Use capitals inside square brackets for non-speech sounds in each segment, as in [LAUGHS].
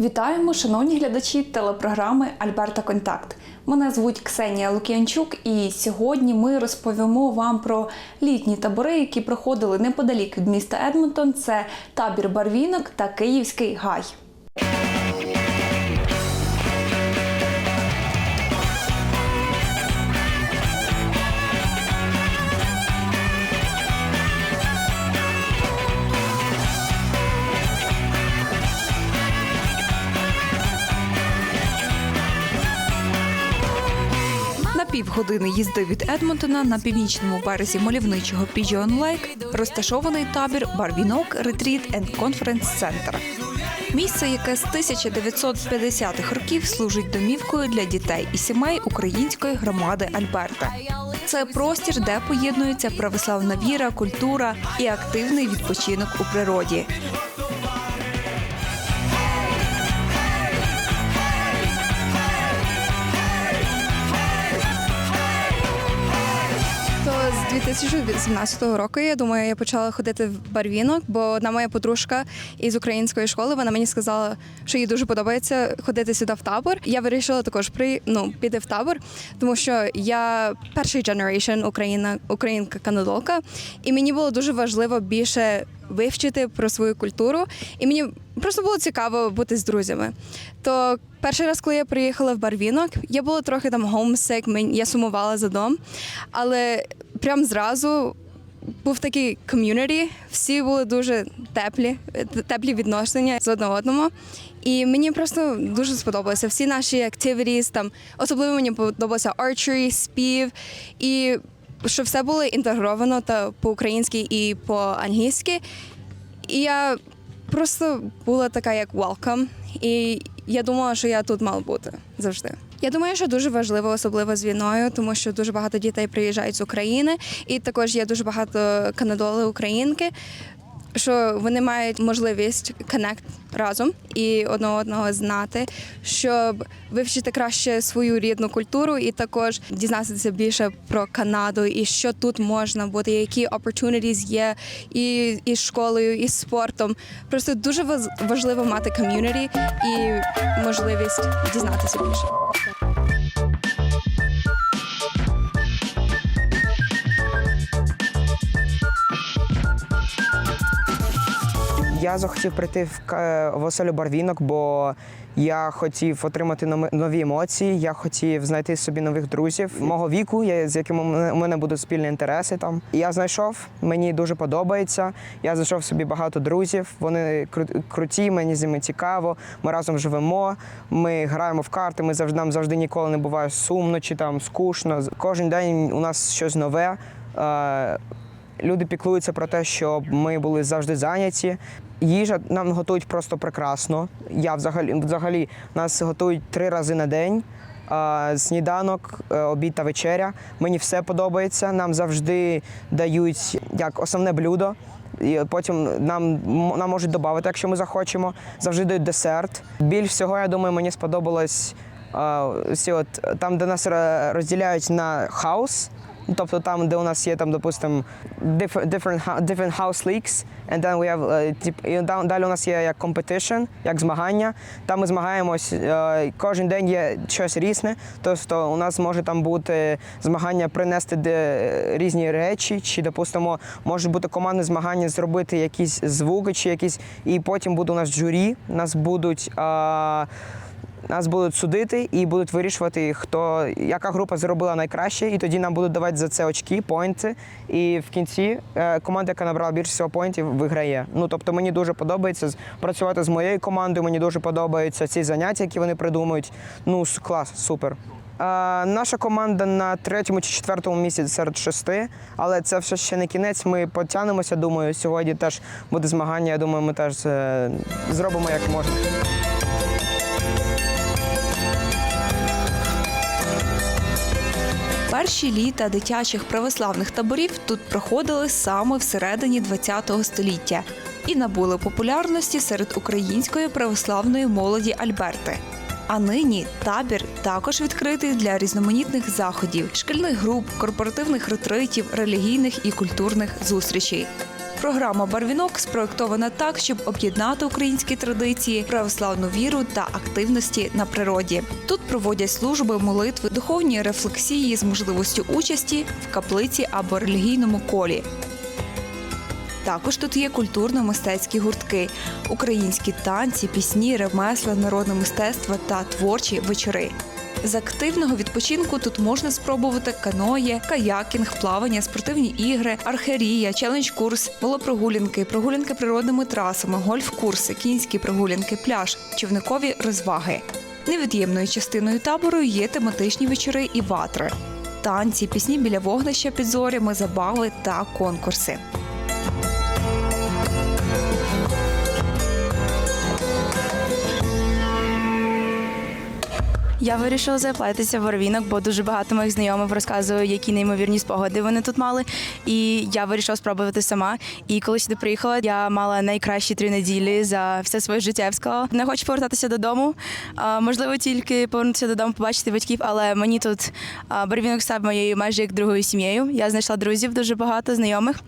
Вітаємо, шановні глядачі телепрограми Альберта Контакт. Мене звуть Ксенія Лук'янчук, і сьогодні ми розповімо вам про літні табори, які проходили неподалік від міста Едмонтон. Це табір Барвінок та Київський гай. Півгодини їзди від Едмонтона на північному березі мальовничого Pigeon Lake розташований табір Барвінок Ретріт енд Конференс Центр. Місце, яке з 1950-х років служить домівкою для дітей і сімей української громади Альберта. Це простір, де поєднується православна віра, культура і активний відпочинок у природі. То 2018 року, я думаю, я почала ходити в барвінок, бо одна моя подружка із української школи вона мені сказала, що їй дуже подобається ходити сюди в табор. Я вирішила також при ну піти в табор, тому що я перший generation Україна, українка канадолка, і мені було дуже важливо більше вивчити про свою культуру, і мені просто було цікаво бути з друзями. То перший раз, коли я приїхала в Барвінок, я була трохи там мен- я сумувала за дом, але прям зразу. Був такий ком'юніті, всі були дуже теплі, теплі відношення з одного одному. І мені просто дуже сподобалося. Всі наші activities, там особливо мені подобалося archery, спів, і що все було інтегровано та по-українськи і по-англійськи. І я просто була така як welcome. І я думала, що я тут мала бути завжди. Я думаю, що дуже важливо, особливо з війною, тому що дуже багато дітей приїжджають з України, і також є дуже багато канадоли українки. Що вони мають можливість коннект разом і одне одного знати, щоб вивчити краще свою рідну культуру, і також дізнатися більше про Канаду і що тут можна бути, які opportunities є і, і школою, і спортом. Просто дуже важливо мати ком'юніті і можливість дізнатися більше. Я захотів прийти в, оселю Барвінок, бо я хотів отримати нові емоції, я хотів знайти собі нових друзів мого віку, з якими у мене- будуть спільні інтереси там. Я знайшов, мені дуже подобається. Я знайшов собі багато друзів. Вони кру- круті, мені з ними цікаво. Ми разом живемо, ми граємо в карти. Ми завжди нам завжди ніколи не буває сумно чи там скучно. Кожен день у нас щось нове. Е, Люди піклуються про те, щоб ми були завжди зайняті. Їжа нам готують просто прекрасно. Я взагалі взагалі нас готують три рази на день. Сніданок, е, обід та вечеря. Мені все подобається. Нам завжди дають як основне блюдо. І потім нам, нам можуть додати, якщо ми захочемо. Завжди дають десерт. Більш всього, я думаю, мені сподобалось а, всі от, там, де нас розділяють на хаус. Ну, Тобто там, де у нас є там, допустим, different, different, different house leagues, and then we have, е, тип, і далі у нас є як competition, як змагання. Там ми змагаємось, е, кожен день є щось різне. Тобто у нас може там бути змагання принести де, різні речі, чи, допустимо, може бути командне змагання зробити якісь звуки, чи якісь, і потім буде у нас журі, нас будуть. е, нас будуть судити і будуть вирішувати, хто яка група зробила найкраще, і тоді нам будуть давати за це очки, поінти. І в кінці е, команда, яка набрала більше всього поінтів, виграє. Ну тобто мені дуже подобається працювати з моєю командою. Мені дуже подобаються ці заняття, які вони придумують. Ну клас, супер. Е, наша команда на третьому чи четвертому місці серед шести, але це все ще не кінець. Ми потягнемося. Думаю, сьогодні теж буде змагання. Я думаю, ми теж е, зробимо як можна. Перші літа дитячих православних таборів тут проходили саме всередині ХХ століття і набули популярності серед української православної молоді Альберти. А нині табір також відкритий для різноманітних заходів, шкільних груп, корпоративних ретритів, релігійних і культурних зустрічей. Програма Барвінок спроєктована так, щоб об'єднати українські традиції, православну віру та активності на природі. Тут проводять служби, молитви, духовні рефлексії з можливістю участі в каплиці або релігійному колі. Також тут є культурно-мистецькі гуртки, українські танці, пісні, ремесла, народне мистецтво та творчі вечори. З активного відпочинку тут можна спробувати каноє, каякінг, плавання, спортивні ігри, архерія, челендж-курс, велопрогулянки, прогулянки природними трасами, гольф-курси, кінські прогулянки, пляж, човникові розваги. Невід'ємною частиною табору є тематичні вечори і ватри, танці, пісні біля вогнища під зорями, забави та конкурси. Я вирішила заплатитися в Барвінок, бо дуже багато моїх знайомих розказують, які неймовірні спогади вони тут мали. І я вирішила спробувати сама. І коли сюди приїхала, я мала найкращі три неділі за все своє життя. Я б сказала. Не хочу повертатися додому. А, можливо, тільки повернутися додому, побачити батьків, але мені тут Барвінок став моєю майже як другою сім'єю. Я знайшла друзів дуже багато, знайомих.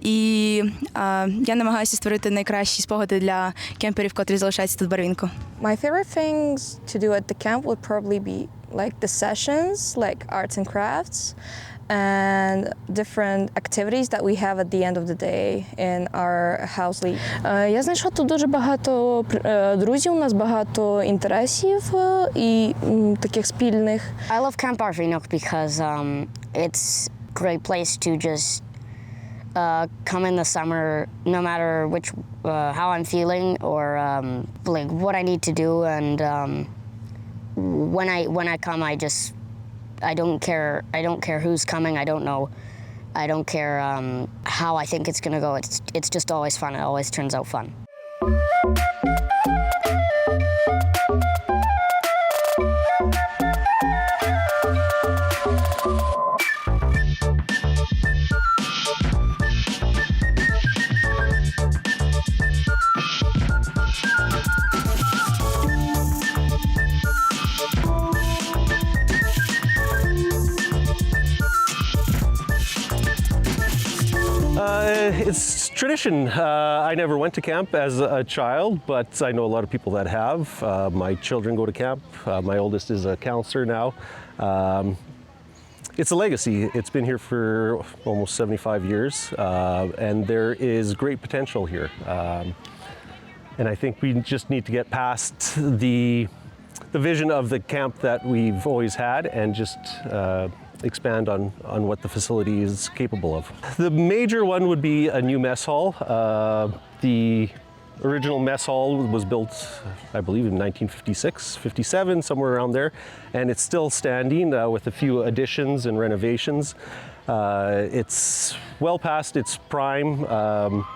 І а, я намагаюся створити найкращі спогади для кемперів, котрі залишаються тут в Барвінку. My favorite things to do at the camp would probably be like the sessions, like arts and crafts, and different activities that we have at the end of the day in our house league. Е, Я знайшла тут дуже багато пр- е, друзів, у нас багато інтересів е, і м, таких спільних. I love Camp Arvinok because um, it's a great place to just uh, come in the summer, no matter which uh, how I'm feeling or um, like what I need to do. And um, when I when I come, I just I don't care. I don't care who's coming. I don't know. I don't care um, how I think it's gonna go. It's it's just always fun. It always turns out fun. Tradition. Uh, I never went to camp as a child, but I know a lot of people that have. Uh, my children go to camp. Uh, my oldest is a counselor now. Um, it's a legacy. It's been here for almost 75 years, uh, and there is great potential here. Um, and I think we just need to get past the the vision of the camp that we've always had and just uh, expand on, on what the facility is capable of. The major one would be a new mess hall. Uh, the original mess hall was built, I believe, in 1956, 57, somewhere around there, and it's still standing uh, with a few additions and renovations. Uh, it's well past its prime. Um,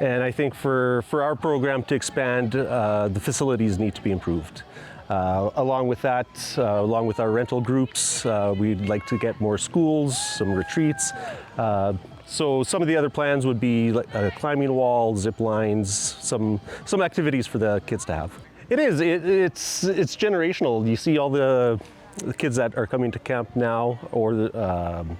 and I think for, for our program to expand, uh, the facilities need to be improved. Uh, along with that, uh, along with our rental groups, uh, we'd like to get more schools, some retreats. Uh, so some of the other plans would be a climbing wall, zip lines, some some activities for the kids to have. It is. It, it's it's generational. You see all the, the kids that are coming to camp now, or the, um,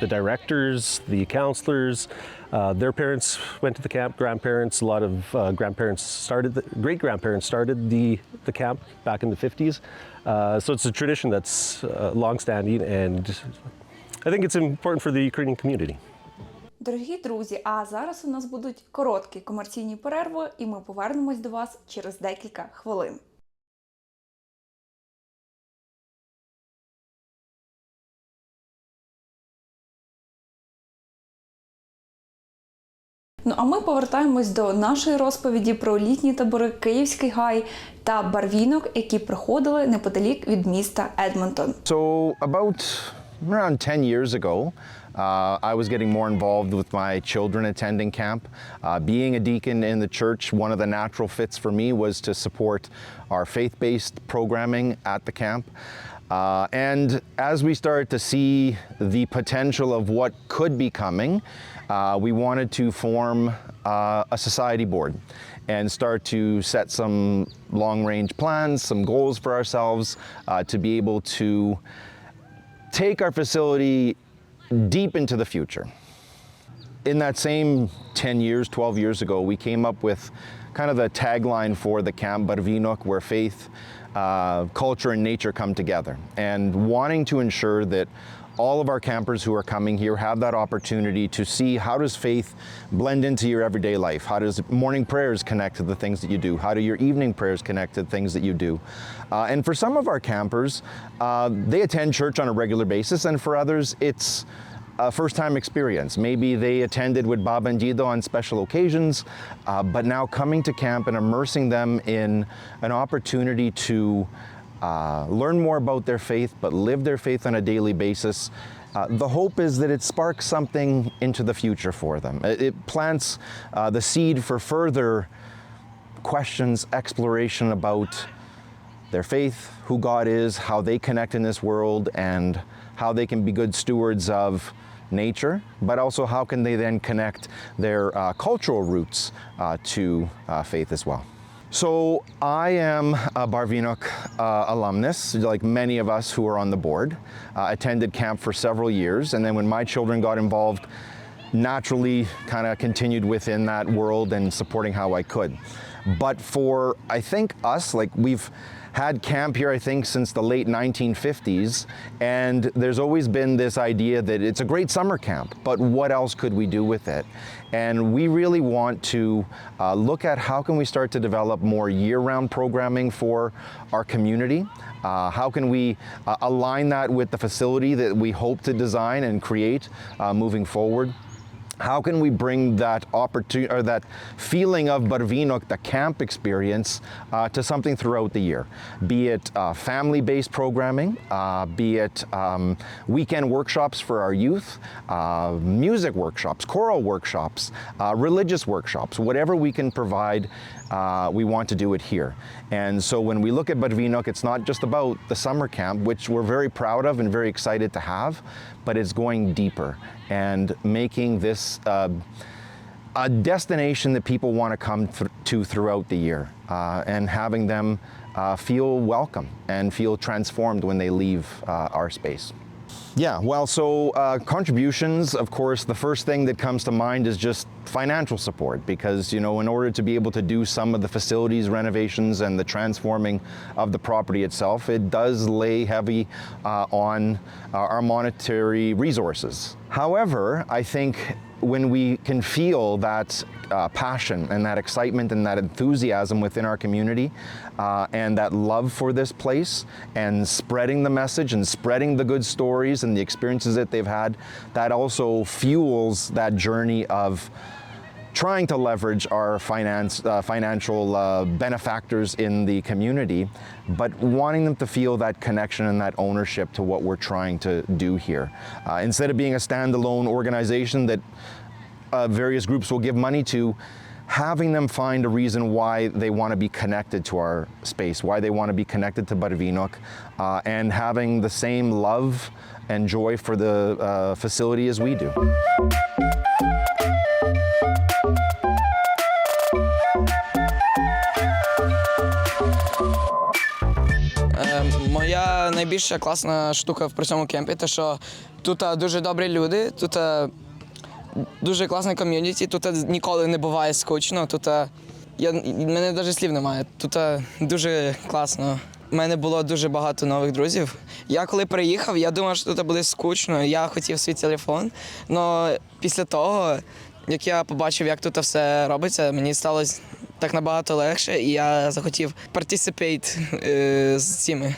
the directors, the counselors, uh, their parents went to the camp, grandparents, a lot of uh, grandparents started, the, great grandparents started the, the camp back in the 50s. Uh, so it's a tradition that's uh, long-standing and I think it's important for the Ukrainian community. Дорогі друзі, а зараз у нас будуть короткі комерційні перерви, і ми повернемось до вас через декілька хвилин. Ну а ми повертаємось до нашої розповіді про літні табори Київський гай та барвінок, які проходили неподалік від міста Едмонтон. So, about around 10 years ago, uh, I was getting more involved with my children attending camp. Uh, being a deacon in the church, one of the natural fits for me was to support our faith based programming at the camp. Uh, and as we started to see the potential of what could be coming, uh, we wanted to form uh, a society board and start to set some long range plans, some goals for ourselves uh, to be able to take our facility deep into the future. In that same 10 years, 12 years ago, we came up with kind of the tagline for the camp Barvinok, where faith, uh, culture, and nature come together. And wanting to ensure that all of our campers who are coming here have that opportunity to see how does faith blend into your everyday life? How does morning prayers connect to the things that you do? How do your evening prayers connect to the things that you do? Uh, and for some of our campers uh, they attend church on a regular basis and for others it's a first time experience. Maybe they attended with Bob and Dido on special occasions, uh, but now coming to camp and immersing them in an opportunity to uh, learn more about their faith, but live their faith on a daily basis. Uh, the hope is that it sparks something into the future for them. It, it plants uh, the seed for further questions, exploration about their faith, who God is, how they connect in this world, and how they can be good stewards of nature, but also how can they then connect their uh, cultural roots uh, to uh, faith as well. So I am a Barvinok uh, alumnus, like many of us who are on the board. Uh, attended camp for several years, and then when my children got involved, naturally kind of continued within that world and supporting how I could. But for I think us, like we've had camp here, I think, since the late 1950s, and there's always been this idea that it's a great summer camp, but what else could we do with it? And we really want to uh, look at how can we start to develop more year-round programming for our community. Uh, how can we uh, align that with the facility that we hope to design and create uh, moving forward? How can we bring that opportunity or that feeling of Barvinok, the camp experience, uh, to something throughout the year? Be it uh, family-based programming, uh, be it um, weekend workshops for our youth, uh, music workshops, choral workshops, uh, religious workshops, whatever we can provide. Uh, we want to do it here. And so when we look at Barvinok, it's not just about the summer camp, which we're very proud of and very excited to have, but it's going deeper and making this uh, a destination that people want to come th- to throughout the year uh, and having them uh, feel welcome and feel transformed when they leave uh, our space. Yeah, well, so uh, contributions, of course, the first thing that comes to mind is just financial support because, you know, in order to be able to do some of the facilities renovations and the transforming of the property itself, it does lay heavy uh, on uh, our monetary resources. However, I think when we can feel that uh, passion and that excitement and that enthusiasm within our community uh, and that love for this place and spreading the message and spreading the good stories and the experiences that they've had, that also fuels that journey of trying to leverage our finance, uh, financial uh, benefactors in the community, but wanting them to feel that connection and that ownership to what we're trying to do here. Uh, instead of being a standalone organization that uh, various groups will give money to, having them find a reason why they want to be connected to our space, why they want to be connected to Barvinok, uh, and having the same love and joy for the uh, facility as we do. Найбільша класна штука при цьому кемпі, те, що тут е, дуже добрі люди, тут е, дуже класне ком'юніті, тут е, ніколи не буває скучно. Тут я, мене навіть слів немає. Тут дуже класно. У мене було дуже багато нових друзів. Я коли приїхав, я думав, що тут буде скучно. Я хотів свій телефон. Але після того, як я побачив, як тут все робиться, мені стало так набагато легше, і я захотів е, з цими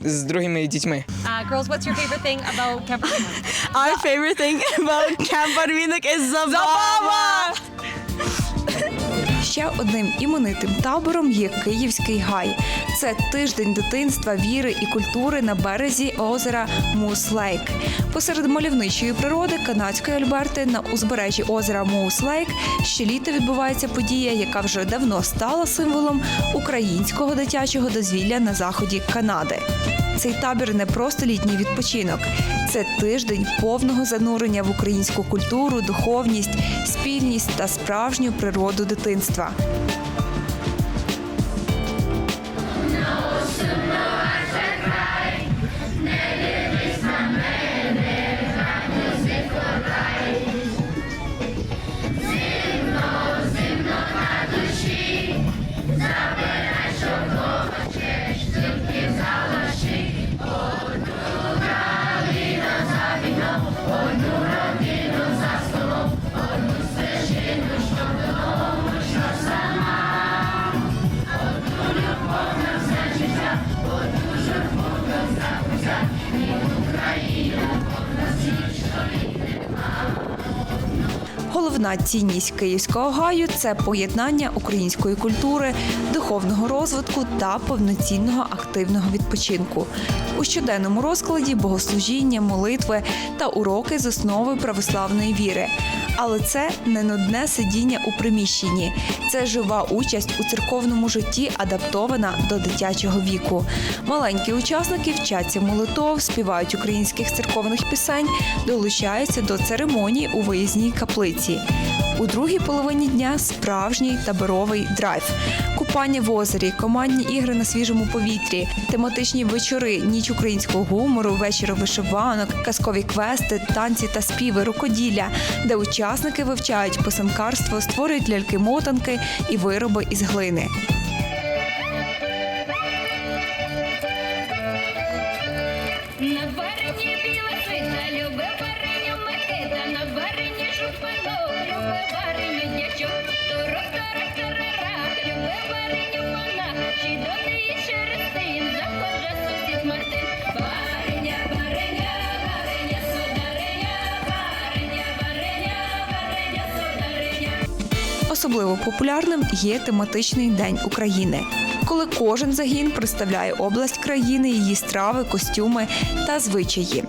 з другими дітьми. Uh, girls, what's your favorite thing about Camp Barvinok? [LAUGHS] Our favorite thing about Camp Barvinok is Zabava! Ще одним іменитим табором є Київський гай. Це тиждень дитинства, віри і культури на березі озера Мус-Лейк. Посеред мальовничої природи канадської Альберти на узбережжі озера Мус-Лейк щоліта відбувається подія, яка вже давно стала символом українського дитячого дозвілля на заході Канади. Цей табір не просто літній відпочинок, це тиждень повного занурення в українську культуру, духовність, спільність та справжню природу дитинства. Головна цінність київського гаю це поєднання української культури, духовного розвитку та повноцінного активного відпочинку. У щоденному розкладі богослужіння, молитви та уроки з основи православної віри. Але це не нудне сидіння у приміщенні, це жива участь у церковному житті, адаптована до дитячого віку. Маленькі учасники вчаться молитов, співають українських церковних пісень, долучаються до церемоній у виїзній каплиці. У другій половині дня справжній таборовий драйв, купання в озері, командні ігри на свіжому повітрі, тематичні вечори, ніч українського гумору, вечір вишиванок, казкові квести, танці та співи, рукоділля, де учасники вивчають писанкарство, створюють ляльки-мотанки і вироби із глини. Особливо популярним є тематичний день України, коли кожен загін представляє область країни, її страви, костюми та звичаї.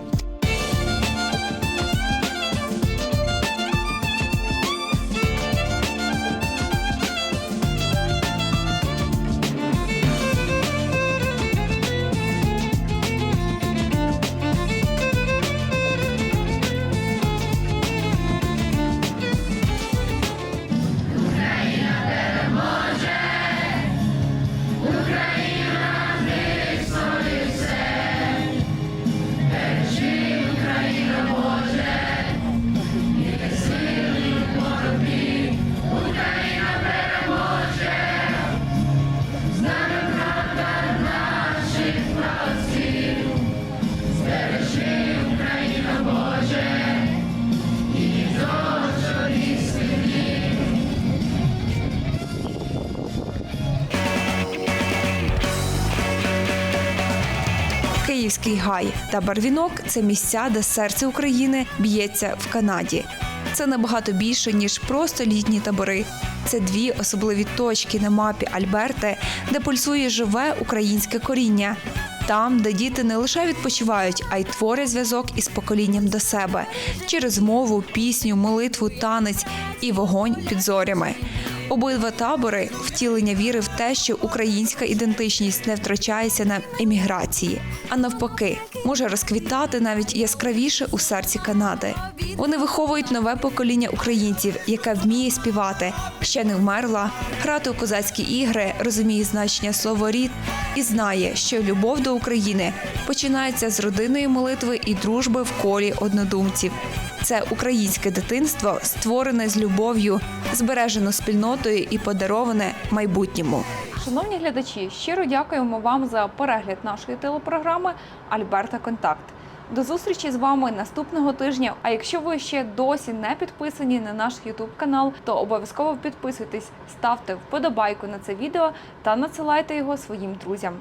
Київський гай та Барвінок це місця, де серце України б'ється в Канаді. Це набагато більше ніж просто літні табори. Це дві особливі точки на мапі Альберти, де пульсує живе українське коріння. Там, де діти не лише відпочивають, а й творять зв'язок із поколінням до себе через мову, пісню, молитву, танець і вогонь під зорями. Обидва табори втілення віри в те, що українська ідентичність не втрачається на еміграції, а навпаки, може розквітати навіть яскравіше у серці Канади. Вони виховують нове покоління українців, яке вміє співати, ще не вмерла, грати у козацькі ігри, розуміє значення слова рід і знає, що любов до України починається з родинної молитви і дружби в колі однодумців. Це українське дитинство, створене з любов'ю, збережено спільнотою і подароване майбутньому. Шановні глядачі, щиро дякуємо вам за перегляд нашої телепрограми Альберта Контакт. До зустрічі з вами наступного тижня. А якщо ви ще досі не підписані на наш YouTube канал, то обов'язково підписуйтесь, ставте вподобайку на це відео та надсилайте його своїм друзям.